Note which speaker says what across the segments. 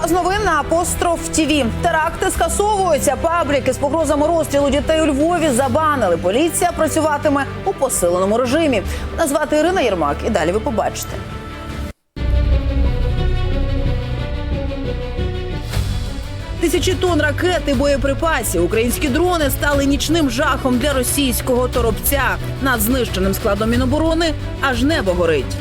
Speaker 1: Час новин на апостроф ТІВІ. Теракти скасовуються. Пабліки з погрозами розстрілу дітей у Львові забанили. Поліція працюватиме у посиленому режимі. Назвати Ірина Єрмак. І далі ви побачите. Тисячі тонн ракет і боєприпасів. Українські дрони стали нічним жахом для російського торопця. Над знищеним складом Міноборони аж небо горить.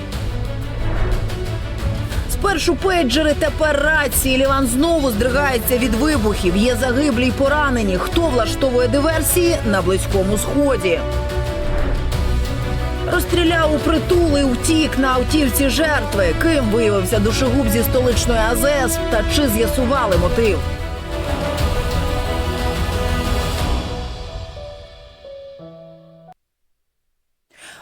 Speaker 1: Спершу пейджери, тепер рації. Ліван знову здригається від вибухів. Є загиблі й поранені. Хто влаштовує диверсії на близькому сході? Розстріляв у притул і втік на автівці жертви. Ким виявився душегуб зі столичної АЗС та чи з'ясували мотив?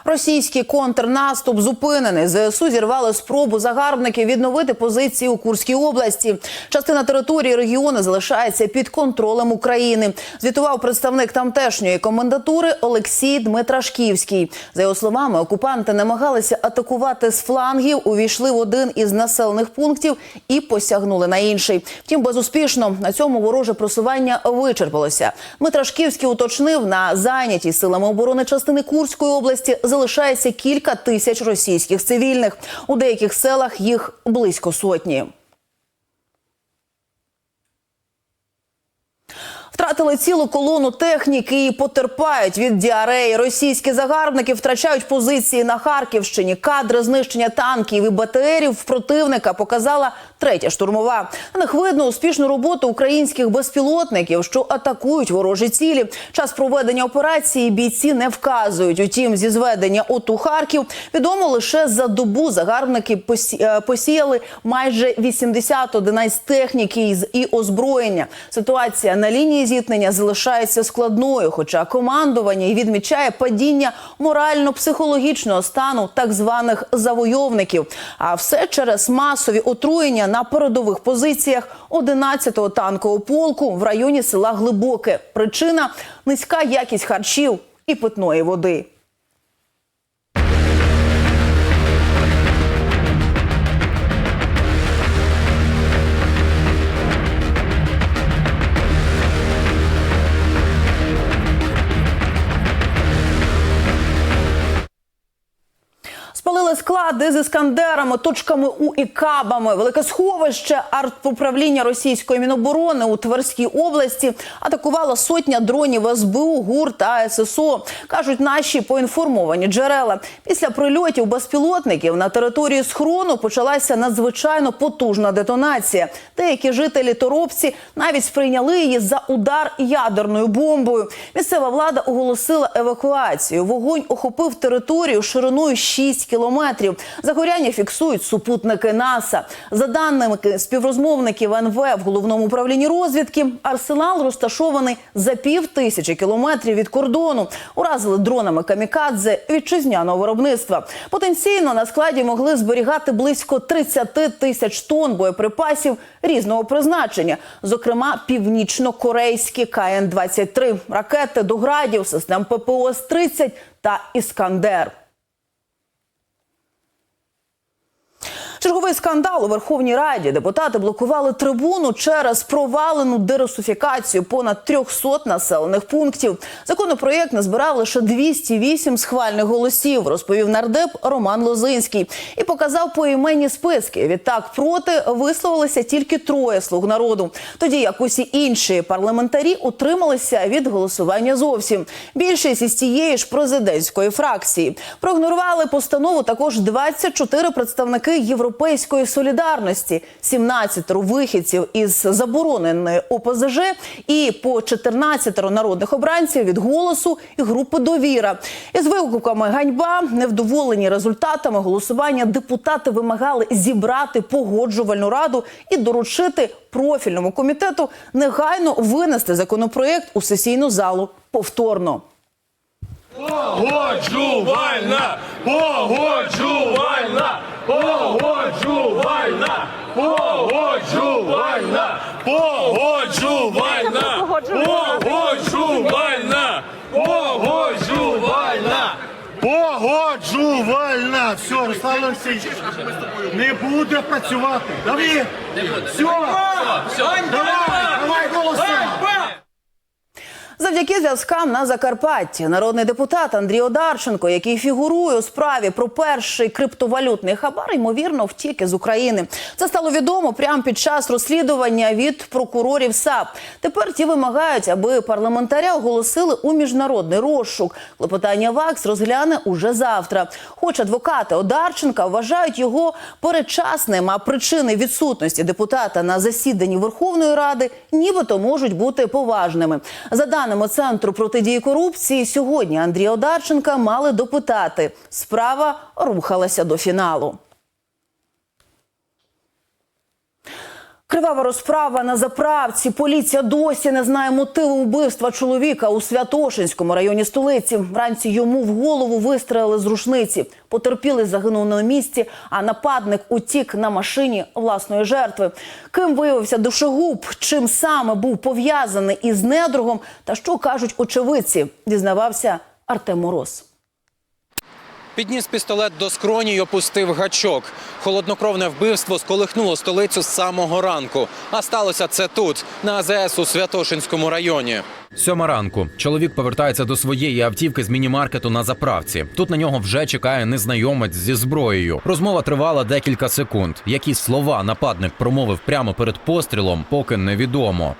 Speaker 1: Російський контрнаступ зупинений. ЗСУ зірвали спробу загарбників відновити позиції у Курській області. Частина території регіону залишається під контролем України. Звітував представник тамтешньої комендатури Олексій Дмитрашківський. За його словами, окупанти намагалися атакувати з флангів, увійшли в один із населених пунктів і посягнули на інший. Втім, безуспішно на цьому вороже просування вичерпалося. Дмитрашківський уточнив на зайнятій силами оборони частини Курської області залишається кілька тисяч російських цивільних. У деяких селах їх близько сотні. Втратили цілу колону техніки і потерпають від діареї. Російські загарбники втрачають позиції на Харківщині. Кадри знищення танків і БТРів противника показала третя штурмова. На них видно успішну роботу українських безпілотників, що атакують ворожі цілі. Час проведення операції бійці не вказують. Утім, зі зведення ОТУ Харків відомо лише за добу загарбники е, посіяли майже 80 одиниць техніки і озброєння. Ситуація на лінії зіткнення залишається складною, хоча командування і відмічає падіння морально-психологічного стану так званих завойовників. А все через масові отруєння на передових позиціях 11-го танкового полку в районі села Глибоке. Причина низька якість харчів і питної води. Склади з іскандерами, точками У і кабами. Велике сховище артуправління російської міноборони у Тверській області атакувала сотня дронів СБУ, ГУР та ССО. кажуть наші поінформовані джерела. Після прильотів безпілотників на території схрону почалася надзвичайно потужна детонація. Деякі жителі Торопці навіть сприйняли її за удар ядерною бомбою. Місцева влада оголосила евакуацію. Вогонь охопив територію шириною 6 кілометрів. Загоряння фіксують супутники НАСА. За даними співрозмовників НВ в головному управлінні розвідки, арсенал розташований за пів тисячі кілометрів від кордону. Уразили дронами камікадзе вітчизняного виробництва. Потенційно на складі могли зберігати близько 30 тисяч тонн боєприпасів різного призначення, зокрема північно-корейські КН-23, ракети до градів, систем ППО С-30 та Іскандер. Черговий скандал у Верховній Раді. Депутати блокували трибуну через провалену дерусифікацію понад 300 населених пунктів. Законопроєкт назбирав лише 208 схвальних голосів, розповів нардеп Роман Лозинський і показав поіменні списки. Відтак проти висловилися тільки троє слуг народу. Тоді як усі інші парламентарі утрималися від голосування зовсім. Більшість із тієї ж президентської фракції проігнорували постанову також 24 представники Європейської солідарності, 17 вихідців із забороненої ОПЗЖ і по 14 народних обранців від голосу і групи довіра. Із вигуками ганьба, невдоволені результатами голосування, депутати вимагали зібрати погоджувальну раду і доручити профільному комітету негайно винести законопроєкт у сесійну залу повторно.
Speaker 2: Погоджувальна! Погоджувальна! Погоджувальна! Погоджувальна! Погоджувальна! Погоджувальна! Погоджувальна!
Speaker 3: Погоджувальна. Все, Руслан Олексійович, не буде працювати. Давид, все.
Speaker 1: Завдяки зв'язкам на Закарпатті народний депутат Андрій Одарченко, який фігурує у справі про перший криптовалютний хабар, ймовірно, втік із України. Це стало відомо прямо під час розслідування від прокурорів САП. Тепер ті вимагають, аби парламентаря оголосили у міжнародний розшук. Клопотання ВАКС розгляне уже завтра. Хоч адвокати Одарченка вважають його передчасним, а причини відсутності депутата на засіданні Верховної Ради нібито можуть бути поважними. За даними центру протидії корупції, сьогодні Андрія Одарченка мали допитати. Справа рухалася до фіналу. Кривава розправа на заправці. Поліція досі не знає мотиву вбивства чоловіка у Святошинському районі столиці. Вранці йому в голову вистрелили з рушниці. Потерпілий загинув на місці, а нападник утік на машині власної жертви. Ким виявився душогуб, чим саме був пов'язаний із недругом та що кажуть очевидці, дізнавався Артем Мороз.
Speaker 3: Підніс пістолет до скроні й опустив гачок. Холоднокровне вбивство сколихнуло столицю з самого ранку. А сталося це тут, на АЗС у Святошинському районі. Сьома ранку. Чоловік повертається до своєї автівки з міні-маркету на заправці. Тут на нього вже чекає незнайомець зі зброєю. Розмова тривала декілька секунд. Які слова нападник промовив прямо перед пострілом, поки невідомо.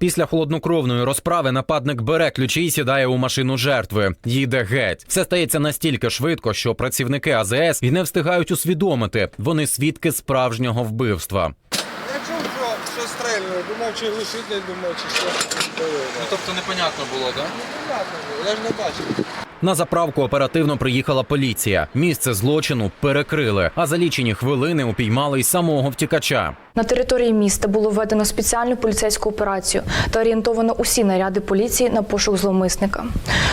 Speaker 3: Після холоднокровної розправи нападник бере ключі і сідає у машину жертви. Їде геть. Все стається настільки швидко, що працівники АЗС і не встигають усвідомити. Вони свідки справжнього вбивства.
Speaker 4: Я чув, що, що стрельнули, думав, чи глушитель, думав, чи що.
Speaker 3: Ну тобто непонятно було, так?
Speaker 4: непонятно, було, я ж не бачив.
Speaker 3: На заправку оперативно приїхала поліція. Місце злочину перекрили, а за лічені хвилини упіймали й самого втікача.
Speaker 5: На території міста було введено спеціальну поліцейську операцію та орієнтовано усі наряди поліції на пошук зловмисника.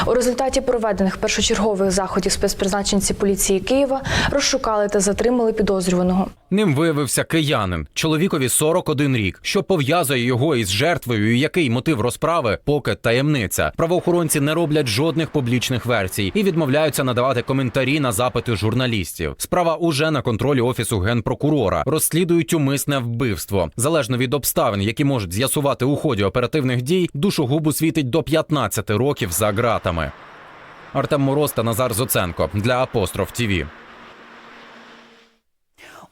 Speaker 5: У результаті проведених першочергових заходів спецпризначенці поліції Києва розшукали та затримали підозрюваного.
Speaker 3: Ним виявився киянин, чоловікові 41 рік. Що пов'язує його із жертвою, і який мотив розправи, поки таємниця. Правоохоронці не роблять жодних публічних версій і відмовляються надавати коментарі на запити журналістів. Справа уже на контролі офісу генпрокурора. Розслідують умисне вбивство. Залежно від обставин, які можуть з'ясувати у ході оперативних дій, душогубу світить до 15 років за ґратами. Артем Мороз та Назар Зоценко для Апостроф ТІВІ.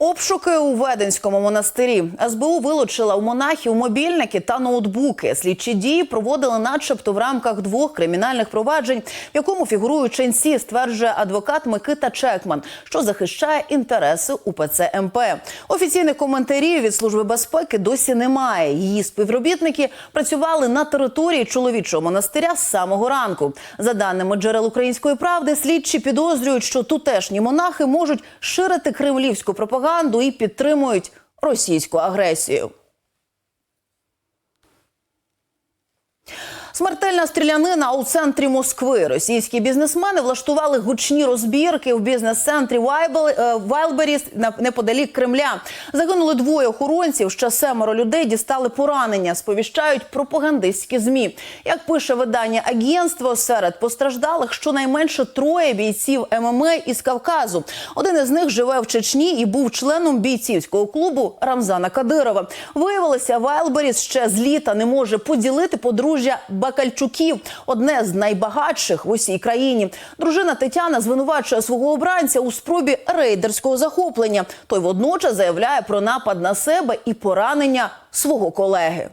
Speaker 1: Обшуки у Веденському монастирі СБУ вилучила у монахів мобільники та ноутбуки. Слідчі дії проводили, начебто, в рамках двох кримінальних проваджень, в якому фігурують ченці, стверджує адвокат Микита Чекман, що захищає інтереси УПЦ МП. Офіційних коментарів від служби безпеки досі немає. Її співробітники працювали на території чоловічого монастиря з самого ранку. За даними джерел української правди, слідчі підозрюють, що тутешні монахи можуть ширити кремлівську пропаганду і підтримують російську агресію. Смертельна стрілянина у центрі Москви. Російські бізнесмени влаштували гучні розбірки в бізнес-центрі е, Вайлберіс неподалік Кремля. Загинули двоє охоронців. Ще семеро людей дістали поранення. Сповіщають пропагандистські змі. Як пише видання агентство, серед постраждалих щонайменше троє бійців ММА із Кавказу. Один із них живе в Чечні і був членом бійцівського клубу Рамзана Кадирова. Виявилося, Вайлберіс ще з літа не може поділити подружжя Бакальчуків, одне з найбагатших в усій країні. Дружина Тетяна звинувачує свого обранця у спробі рейдерського захоплення. Той водночас заявляє про напад на себе і поранення свого колеги.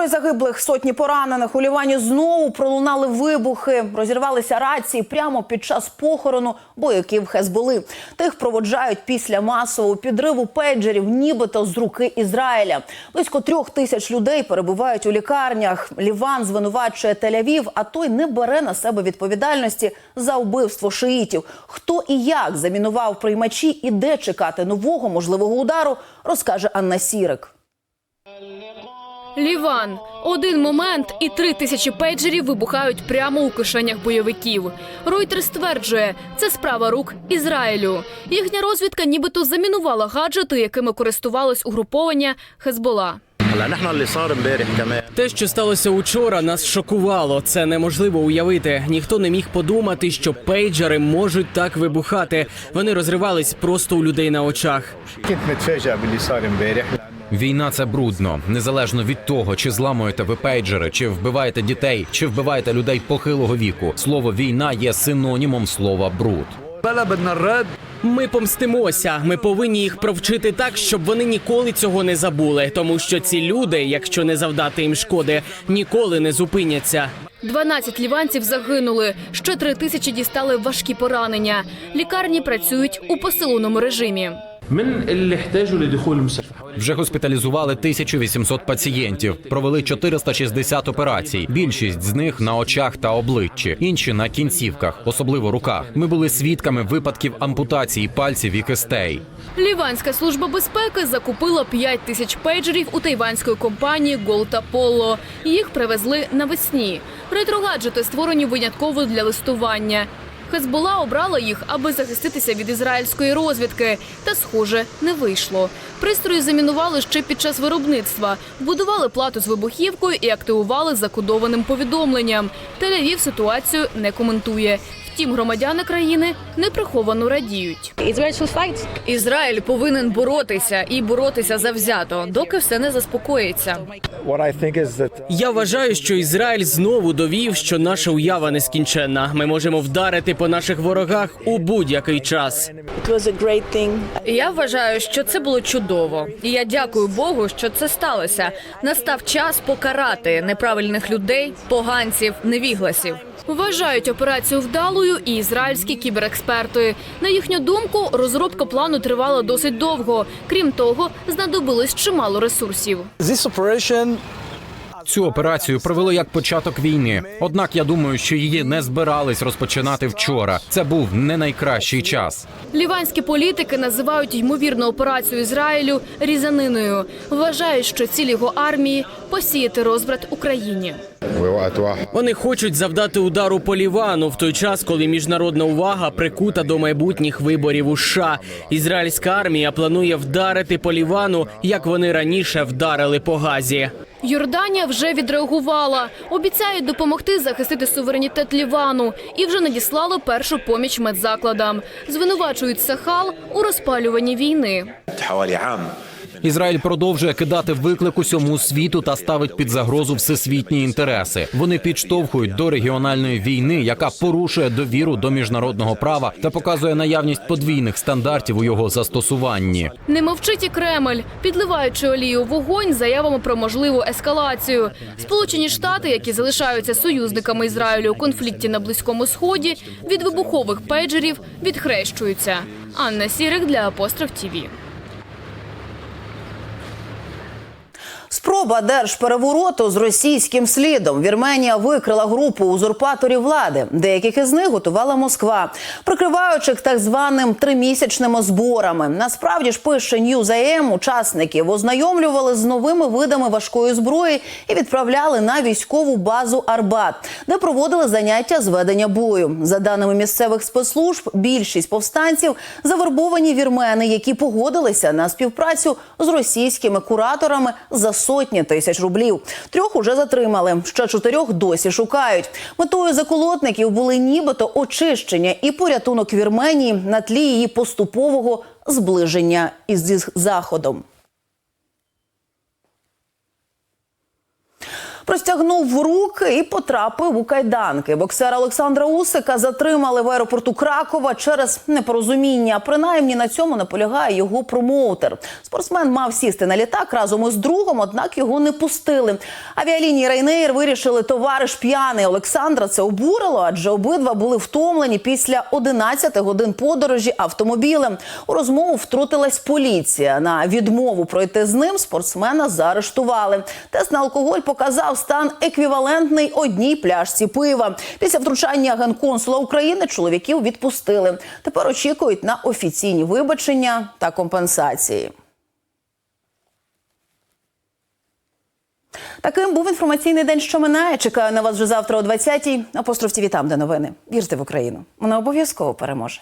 Speaker 1: Троє загиблих, сотні поранених. У Лівані знову пролунали вибухи. Розірвалися рації прямо під час похорону бояків Хезболи. Тих проводжають після масового підриву пейджерів, нібито з руки Ізраїля. Близько трьох тисяч людей перебувають у лікарнях. Ліван звинувачує Тель-Авів, а той не бере на себе відповідальності за вбивство шиїтів. Хто і як замінував приймачі і де чекати нового можливого удару, розкаже Анна Сірик.
Speaker 6: Ліван один момент, і три тисячі пейджерів вибухають прямо у кишенях бойовиків. Ройтер стверджує, це справа рук Ізраїлю. Їхня розвідка, нібито замінувала гаджети, якими користувалось угруповання Хезбола.
Speaker 7: Те, що сталося учора, нас шокувало. Це неможливо уявити. Ніхто не міг подумати, що пейджери можуть так вибухати. Вони розривались просто у людей на очах.
Speaker 3: Війна це брудно, незалежно від того, чи зламуєте ви пейджери, чи вбиваєте дітей, чи вбиваєте людей похилого віку. Слово війна є синонімом слова бруд.
Speaker 7: Ми помстимося. Ми повинні їх провчити так, щоб вони ніколи цього не забули. Тому що ці люди, якщо не завдати їм шкоди, ніколи не зупиняться.
Speaker 6: 12 ліванців загинули. Ще три тисячі дістали важкі поранення. Лікарні працюють у посиленому режимі.
Speaker 3: Вже госпіталізували 1800 пацієнтів, провели 460 операцій. Більшість з них на очах та обличчі, інші на кінцівках, особливо руках. Ми були свідками випадків ампутації пальців і кистей.
Speaker 6: Ліванська служба безпеки закупила 5 тисяч пейджерів у тайванської компанії Голта Поло. Їх привезли навесні. Ретрогаджети створені винятково для листування. Хезбола обрала їх, аби захиститися від ізраїльської розвідки. Та, схоже, не вийшло. Пристрої замінували ще під час виробництва, вбудували плату з вибухівкою і активували закодованим повідомленням. Тель-Авів ситуацію не коментує. Втім, громадяни країни неприховано радіють. Ізраїль повинен боротися і боротися завзято, доки все не заспокоїться.
Speaker 7: Я вважаю, що Ізраїль знову довів, що наша уява нескінченна. Ми можемо вдарити по наших ворогах у будь-який час.
Speaker 6: Я вважаю, що це було чудово, і я дякую Богу, що це сталося. Настав час покарати неправильних людей, поганців, невігласів. Вважають операцію вдалою і ізраїльські кіберексперти. На їхню думку, розробка плану тривала досить довго. Крім того, знадобилось чимало ресурсів.
Speaker 4: This operation
Speaker 3: Цю операцію провели як початок війни. Однак я думаю, що її не збирались розпочинати вчора. Це був не найкращий час.
Speaker 6: Ліванські політики називають ймовірну операцію Ізраїлю різаниною. Вважають, що ціль його армії посіяти розбрат Україні.
Speaker 7: Вони хочуть завдати удару по Лівану в той час, коли міжнародна увага прикута до майбутніх виборів у США. Ізраїльська армія планує вдарити по Лівану, як вони раніше вдарили по Газі.
Speaker 6: Йорданія вже відреагувала. Обіцяють допомогти захистити суверенітет Лівану і вже надіслали першу поміч медзакладам. Звинувачують Сахал у розпалюванні війни.
Speaker 3: Ізраїль продовжує кидати виклик усьому світу та ставить під загрозу всесвітні інтереси. Вони підштовхують до регіональної війни, яка порушує довіру до міжнародного права та показує наявність подвійних стандартів у його застосуванні.
Speaker 6: Не мовчить і Кремль, підливаючи олію вогонь заявами про можливу ескалацію. Сполучені Штати, які залишаються союзниками Ізраїлю у конфлікті на близькому сході, від вибухових пейджерів відхрещуються. Анна Сірик для Апостроф Тіві.
Speaker 1: Спроба держперевороту з російським слідом. Вірменія викрила групу узурпаторів влади. Деяких із них готувала Москва, прикриваючих так званим тримісячними зборами. Насправді ж пише News.am, учасників ознайомлювали з новими видами важкої зброї і відправляли на військову базу Арбат, де проводили заняття з ведення бою. За даними місцевих спецслужб, більшість повстанців завербовані вірмени, які погодилися на співпрацю з російськими кураторами за сотні тисяч рублів. Трьох уже затримали. Ще чотирьох досі шукають. Метою заколотників були нібито очищення і порятунок Вірменії на тлі її поступового зближення із заходом. Простягнув руки і потрапив у кайданки. Боксера Олександра Усика затримали в аеропорту Кракова через непорозуміння. Принаймні на цьому наполягає його промоутер. Спортсмен мав сісти на літак разом із другом, однак його не пустили. Авіалінії Рейнейр вирішили товариш п'яний. Олександра це обурило, адже обидва були втомлені після 11 годин подорожі автомобілем. У розмову втрутилась поліція. На відмову пройти з ним спортсмена заарештували. Тест на алкоголь показав стан еквівалентний одній пляшці пива. Після втручання генконсула України чоловіків відпустили. Тепер очікують на офіційні вибачення та компенсації. Таким був інформаційний день, що минає. Чекаю на вас вже завтра о 20-й. Апостроф ТІВІ там, де новини. Вірте в Україну. Вона обов'язково переможе.